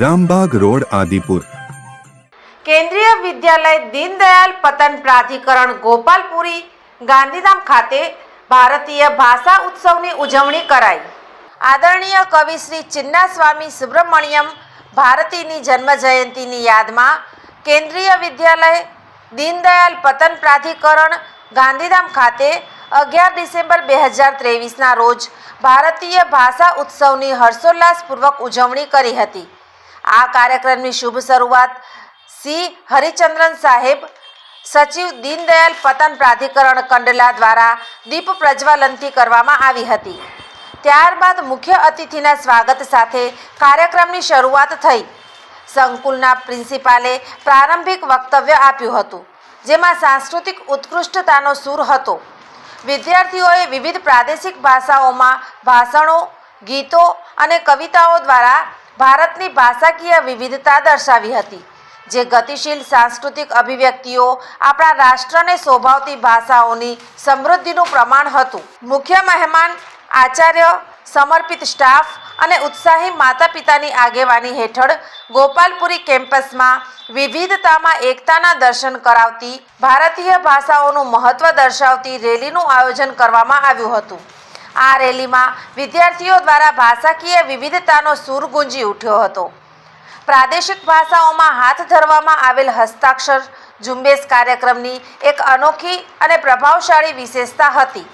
Rambagh road Adipur Kendriya Vidyalaya Deendayal પતન પ્રાધિકરણ ગોપાલપુરી ગાંધીધામ ખાતે ભારતીય ભાષા ઉત્સવની ઉજવણી કરાઈ આદરણીય કવિ શ્રી ચિન્ના સ્વામી સુબ્રમણ્યમ ભારતીની જન્મ જયંતીની યાદમાં કેન્દ્રીય વિદ્યાલય દીનદયાલ પતન પ્રાધિકરણ ગાંધીધામ ખાતે અગિયાર ડિસેમ્બર બે હજાર ત્રેવીસના રોજ ભારતીય ભાષા ઉત્સવની હર્ષોલ્લાસપૂર્વક ઉજવણી કરી હતી આ કાર્યક્રમની શુભ શરૂઆત સી હરિચંદ્રન સાહેબ સચિવ દીનદયાલ પતન પ્રાધિકરણ કંડલા દ્વારા દીપ પ્રજ્વલનથી કરવામાં આવી હતી ત્યારબાદ મુખ્ય અતિથિના સ્વાગત સાથે કાર્યક્રમની શરૂઆત થઈ સંકુલના પ્રિન્સિપાલે પ્રારંભિક વક્તવ્ય આપ્યું હતું જેમાં સાંસ્કૃતિક ઉત્કૃષ્ટતાનો સૂર હતો વિદ્યાર્થીઓએ વિવિધ પ્રાદેશિક ભાષાઓમાં ભાષણો ગીતો અને કવિતાઓ દ્વારા ભારતની ભાષાકીય વિવિધતા દર્શાવી હતી જે ગતિશીલ સાંસ્કૃતિક અભિવ્યક્તિઓ આપણા રાષ્ટ્રને શોભાવતી ભાષાઓની સમૃદ્ધિનું પ્રમાણ હતું મુખ્ય મહેમાન આચાર્ય સમર્પિત સ્ટાફ અને ઉત્સાહી માતા પિતાની આગેવાની હેઠળ ગોપાલપુરી કેમ્પસમાં વિવિધતામાં એકતાના દર્શન કરાવતી ભારતીય ભાષાઓનું મહત્વ દર્શાવતી રેલીનું આયોજન કરવામાં આવ્યું હતું આ રેલીમાં વિદ્યાર્થીઓ દ્વારા ભાષાકીય વિવિધતાનો સૂર ગુંજી ઉઠ્યો હતો પ્રાદેશિક ભાષાઓમાં હાથ ધરવામાં આવેલ હસ્તાક્ષર ઝુંબેશ કાર્યક્રમની એક અનોખી અને પ્રભાવશાળી વિશેષતા હતી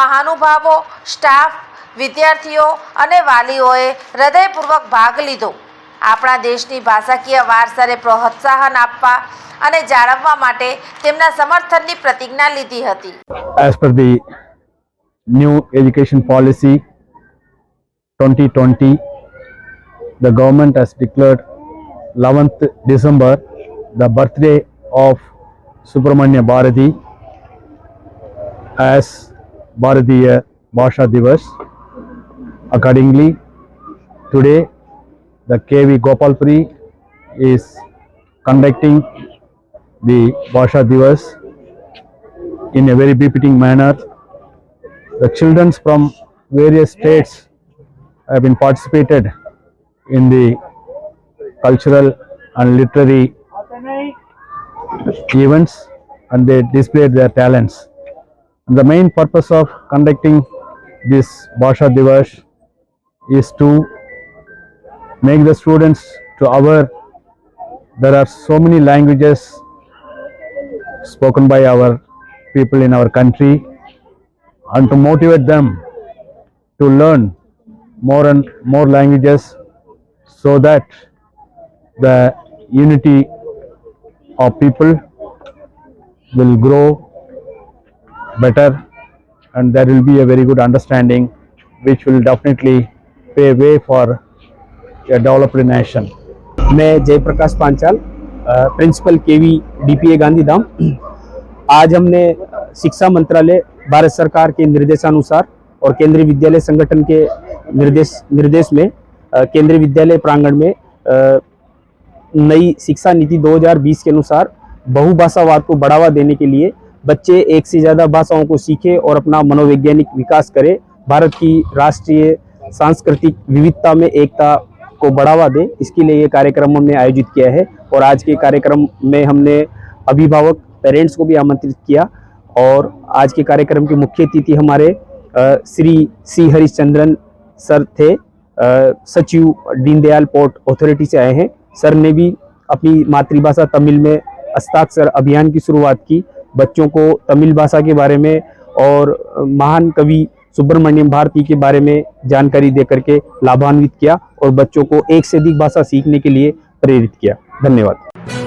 મહાનુભાવો સ્ટાફ વિદ્યાર્થીઓ અને વાલીઓએ હૃદયપૂર્વક ભાગ લીધો આપણા દેશની ભાષાકીય વારસાને પ્રોત્સાહન આપવા અને જાળવવા માટે તેમના સમર્થનની પ્રતિજ્ઞા લીધી હતી new education policy 2020 the government has declared 11th december the birthday of subramanya bharati as bharatiya bhasha divas accordingly today the kv gopalpuri is conducting the bhasha divas in a very befitting manner the children from various states have been participated in the cultural and literary events and they displayed their talents. And the main purpose of conducting this Bhasha Divash is to make the students to aware there are so many languages spoken by our people in our country and to motivate them to learn more and more languages so that the unity of people will grow better and there will be a very good understanding which will definitely pave way for a developed nation. मैं Jayprakash Panchal principal KV DPA Gandhidham आज हमने शिक्षा मंत्रालय भारत सरकार के निर्देशानुसार और केंद्रीय विद्यालय संगठन के निर्देश निर्देश में केंद्रीय विद्यालय प्रांगण में नई शिक्षा नीति 2020 के अनुसार बहुभाषावाद को बढ़ावा देने के लिए बच्चे एक से ज़्यादा भाषाओं को सीखे और अपना मनोवैज्ञानिक विकास करें भारत की राष्ट्रीय सांस्कृतिक विविधता में एकता को बढ़ावा दें इसके लिए ये कार्यक्रम हमने आयोजित किया है और आज के कार्यक्रम में हमने अभिभावक पेरेंट्स को भी आमंत्रित किया और आज के कार्यक्रम के मुख्य अतिथि हमारे श्री सी हरिश्चंद्रन सर थे सचिव दीनदयाल पोर्ट अथॉरिटी से आए हैं सर ने भी अपनी मातृभाषा तमिल में अस्ताक्षर अभियान की शुरुआत की बच्चों को तमिल भाषा के बारे में और महान कवि सुब्रमण्यम भारती के बारे में जानकारी दे करके लाभान्वित किया और बच्चों को एक से अधिक भाषा सीखने के लिए प्रेरित किया धन्यवाद